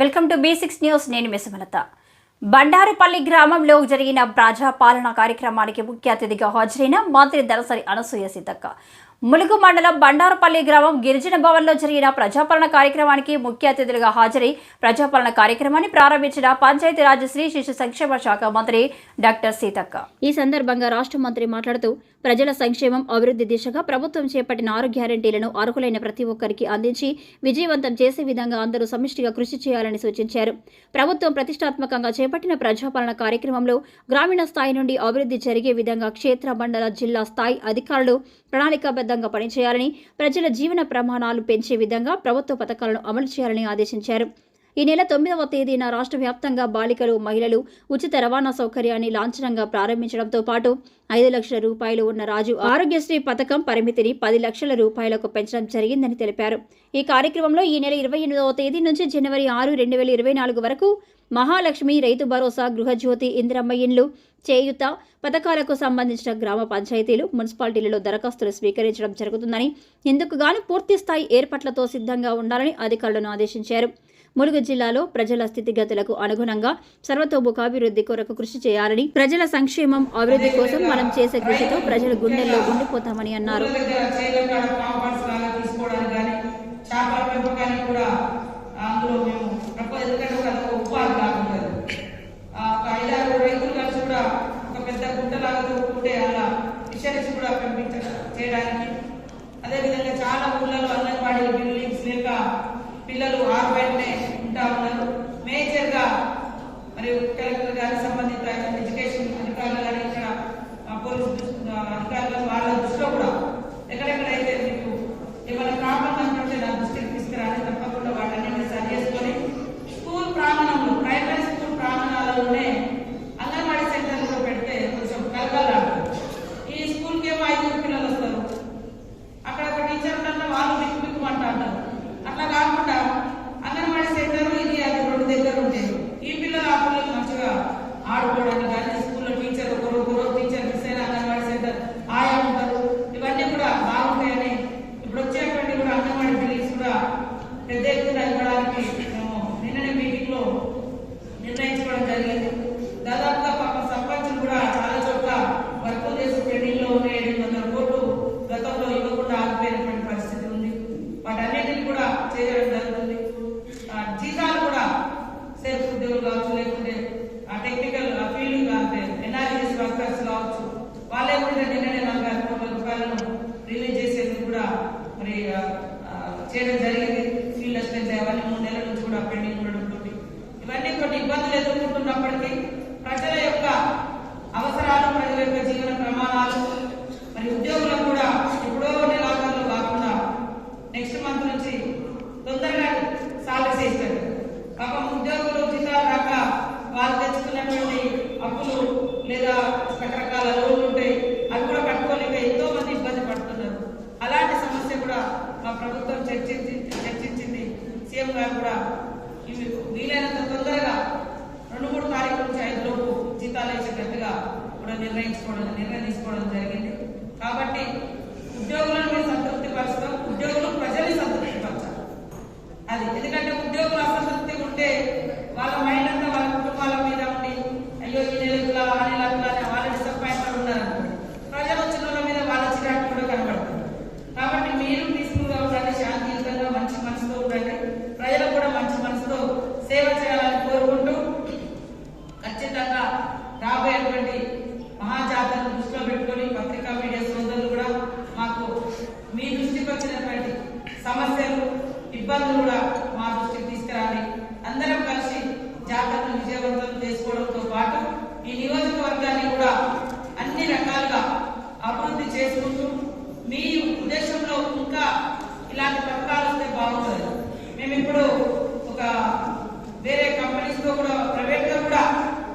Welcome to B six news. నేను మిసమలత బండారుపల్లి గ్రామంలో జరిగిన ప్రజాపాలన కార్యక్రమానికి ముఖ్య అతిథిగా హాజరైన మంత్రి దళసరి అనసూయ సీతక్క. ములుగు మండలం బండారపల్లి గ్రామం గిరిజన భవన్లో జరిగిన ప్రజాపాలన కార్యక్రమానికి ముఖ్య అతిథులుగా హాజరై ప్రజాపాలన కార్యక్రమాన్ని ప్రారంభించిన పంచాయతీరాజ్ శ్రీ శిశు సంక్షేమ శాఖ మంత్రి డాక్టర్ సీతక్క. ఈ సందర్భంగా రాష్ట్ర మంత్రి మాట్లాడుతూ ప్రజల సంక్షేమం అభివృద్ధి దిశగా ప్రభుత్వం చేపట్టిన ఆరు గ్యారంటీలను అర్హులైన ప్రతి ఒక్కరికి అందించి విజయవంతం చేసే విధంగా అందరూ సమిష్టిగా కృషి చేయాలని సూచించారు. ప్రభుత్వం ప్రతిష్టాత్మకంగా చేపట్టిన ప్రజాపాలన కార్యక్రమంలో గ్రామీణ స్థాయి నుండి అభివృద్ధి జరిగే విధంగా క్షేత్ర మండల జిల్లా స్థాయి అధికారులు ప్రణాళికాబద్ధంగా పనిచేయాలని ప్రజల జీవన ప్రమాణాలు పెంచే విధంగా ప్రభుత్వ పథకాలను అమలు చేయాలని ఆదేశించారు. ఈ నెల తొమ్మిదవ తేదీన రాష్ట్ర వ్యాప్తంగా బాలికలు మహిళలు ఉచిత రవాణా సౌకర్యాన్ని లాంఛనంగా ప్రారంభించడంతో పాటు ఐదు లక్షల రూపాయలు ఉన్న రాజు ఆరోగ్యశ్రీ పథకం పరిమితిని పది లక్షల రూపాయలకు పెంచడం జరిగిందని తెలిపారు. ఈ కార్యక్రమంలో ఈ నెల ఇరవై ఎనిమిదవ తేదీ నుంచి జనవరి ఆరు రెండు వేల ఇరవై నాలుగు వరకు మహాలక్ష్మి రైతు భరోసా గృహజ్యోతి ఇందిరమ్మ ఇండ్లు చేయుత పథకాలకు సంబంధించిన గ్రామ పంచాయతీలు మున్సిపాలిటీలలో దరఖాస్తులు స్వీకరించడం జరుగుతుందని ఇందుకు గాను పూర్తి స్థాయి ఏర్పాట్లతో సిద్ధంగా ఉండాలని అధికారులను ఆదేశించారు ములుగు జిల్లాలో ప్రజల స్థితిగతులకు అనుగుణంగా సర్వతోముఖాభివృద్ధి కొరకు కృషి చేయాలని ప్రజల సంక్షేమం అభివృద్ధి కోసం మనం చేసే కృషితో ప్రజలు గుండెల్లో ఉండిపోతామని అన్నారు అందులో మేము ప్రపో ఎందుకంటే ఒక ఉపాధి కాకుండా ఆ, ఒక ఐదారు రైతులు కలిసి కూడా ఒక పెద్ద గుంటలాగా తోడుకుంటే అలా ఫిషరీస్ కూడా పెంపించ చేయడానికి. అదేవిధంగా చాలా ఊళ్ళలో అంగన్వాడీ బిల్డింగ్స్ లేక పిల్లలు ఆరు బయటనే ఉంటా ఉన్నారు మేజర్గా మరి కలెక్టర్ గారికి సంబంధిత ఎడ్యుకేషన్ అధికారులు కానీ ఇక్కడ ఆ, పోలీస్ దృష్టి- ఆ, అధికారులు వాళ్ళ దృష్టిలో కూడా ఎక్కడెక్కడైతే మీకు ఏమైనా ప్రాబ్లం అనుకుంటే నా దృష్టికి తీసుకురాని తప్పకుండా వాటన్నింటినీ సరి చేసుకొని స్కూల్ ప్రాంగణంలో ప్రైమరీ స్కూల్ ప్రాంగణాలలోనే అంగన్వాడీ సెంటర్లో పెడితే కొంచెం కలకలాడుతుంది ఈ స్కూల్కి ఏమో ఐదుగురు పిల్లలు వస్తారు అక్కడ ఒక టీచర్ ఉంటారు వాళ్ళు బిక్కు బిక్కు అంటారు అట్లా కాకుండా అంగన్వాడీ సెంటర్ ఇది అది రెండు దగ్గర ఉంటాయి ఈ పిల్లలు ఆ పిల్లలు మంచిగా ఆడుకోవడానికి కానీ స్కూల్లో టీచర్ ఒకరు ఒకరు టీచర్ మిస్ అయిన అంగన్వాడీ సెంటర్ ఆయా ఉంటారు ఇవన్నీ కూడా బాగుంటాయని ఇప్పుడు వచ్చేటువంటి కూడా అంగన్వాడీ బిల్డింగ్స్ కూడా పెద్ద ఎత్తున ఇవ్వడానికి మేము నిన్ననే మీటింగ్లో నిర్ణయించుకోవడం జరిగింది దాదాపుగా పాప సర్పంచులు కూడా చాలా చోట్ల వర్క్ చేసి పెండింగ్లో ఉన్న ఏడు వందల కోట్లు గతంలో ఇవ్వకుండా ఆగిపోయినటువంటి పరిస్థితి ఉంది వాటన్నిటిని కూడా చేయడం జరుగుతుంది ఆ, జీతాలు కూడా సెల్ఫ్ ఉద్యోగులు కావచ్చు లేకుంటే ఆ టెక్నికల్ ఫీల్డ్ అంటే ఎన్ఆర్ఎస్ వర్కర్స్ కావచ్చు వాళ్ళే కూడా నిన్ననే నలభై ఆరు కోట్ల రూపాయలను రిలీజ్ చేసేందుకు కూడా మరి చేయడం జరిగింది. ఫీల్డ్ అసిస్టెంట్ అవన్నీ మూడు నెలల నుంచి కూడా పెండింగ్ ఉండడం ఇవన్నీ కొన్ని ఇబ్బందులు ఎదుర్కొంటున్నప్పటికీ ప్రజల యొక్క అవసరాలు ప్రజల యొక్క జీవన ప్రమాణాలు మరి ఉద్యోగులకు కూడా ఎప్పుడో నెలాఖరులో కాకుండా నెక్స్ట్ మంత్ నుంచి తొందరగా సాలరీస్ ఇస్తారు పాపం ఉద్యోగులు జీతాలు రాక వాళ్ళు తెచ్చుకున్నటువంటి అప్పులు లేదా రకరకాల లోన్లు ఉంటాయి అవి కూడా కట్టుకోలేక ఎంతో మంది ఇబ్బంది పడుతున్నారు. అలాంటి సమస్య కూడా మా ప్రభుత్వం చర్చించి చర్చించింది. సీఎం గారు కూడా ఇవి వీలైనంత తొందరగా రెండు మూడు తారీఖు నుంచి ఐదు లోపు జీతాలు ఇచ్చేటట్టుగా కూడా నిర్ణయించుకోవడం నిర్ణయం తీసుకోవడం జరిగింది. కాబట్టి ఉద్యోగులను మేము సంతృప్తి పరుస్తాం ఉద్యోగులు ప్రజల్ని సంతృప్తి పరచాలి అది ఎందుకంటే ఉద్యోగులు అసంతృప్తి ఉంటే వాళ్ళ మైండ్ అంతా వాళ్ళ కుటుంబాల మీద ఉండి అయ్యో ఈ నెల ఇట్లా ఆ నెల అట్లా అని వాళ్ళ డిసప్పాయింట్ ఉన్నారు ప్రజలు వచ్చిన వాళ్ళ మీద వాళ్ళ చిరాకు కూడా కనబడుతుంది కాబట్టి మీరు పీస్ఫుల్గా ఉండండి శాంతియుతంగా మంచి మనసుతో ఉండండి ప్రజలకు కూడా మంచి మనసుతో సేవ చేయాలని కోరుకుంటూ ఖచ్చితంగా రాబోయేటువంటి మహాజాతరను దృష్టిలో పెట్టుకొని పత్రికా మీడియా సోదరులు కూడా మాకు మీ దృష్టికి వచ్చినటువంటి సమస్యలు ఇబ్బందులు కూడా మా దృష్టికి తీసుకురాలి అందరం కలిసి జాతరను విజయవంతం చేసుకోవడంతో పాటు ఈ నియోజకవర్గాన్ని కూడా అన్ని రకాలుగా అభివృద్ధి చేసుకుంటూ మీ ఉద్దేశంలో ఇంకా ఇలాంటి పథకాలు వస్తే బాగుంటుంది. మేము ఇప్పుడు ఒక కూడా ప్రైవేట్గా కూడా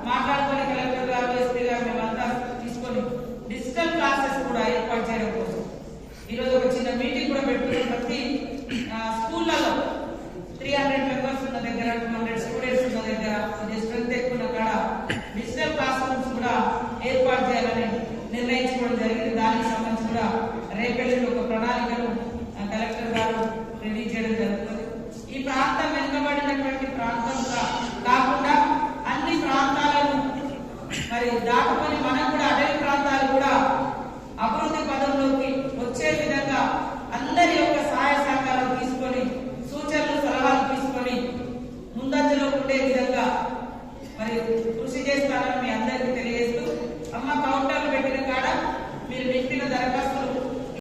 మాట్లాడుకొని కలెక్టర్ గారు ఎస్పీ గారు మేమంతా తీసుకొని డిజిటల్ క్లాసెస్ కూడా ఏర్పాటు చేయడం కోసం. ఈరోజు ఒక చిన్న మీటింగ్ కూడా పెట్టుకుని ప్రతి ఆ, స్కూళ్ళలో త్రీ హండ్రెడ్ మెంబర్స్ ఉన్న దగ్గర టూ హండ్రెడ్ స్టూడెంట్స్ ఉన్న దగ్గర కొద్దిగా స్ట్రెంత్ ఎక్కువ ఉన్న కాడ డిజిటల్ క్లాస్ రూమ్స్ కూడా ఏర్పాటు చేయాలని నిర్ణయించుకోవడం జరిగింది. దానికి సంబంధించి కూడా రేపెల్లి ఒక ప్రణాళికను ఆ, కలెక్టర్ గారు రిలీజ్ చేయడం జరుగుతుంది ఈ ప్రాంతం వెనుకబడినటువంటి ప్రాంతం ఉండే విధంగా మరి కృషి చేస్తానని మీ అందరికీ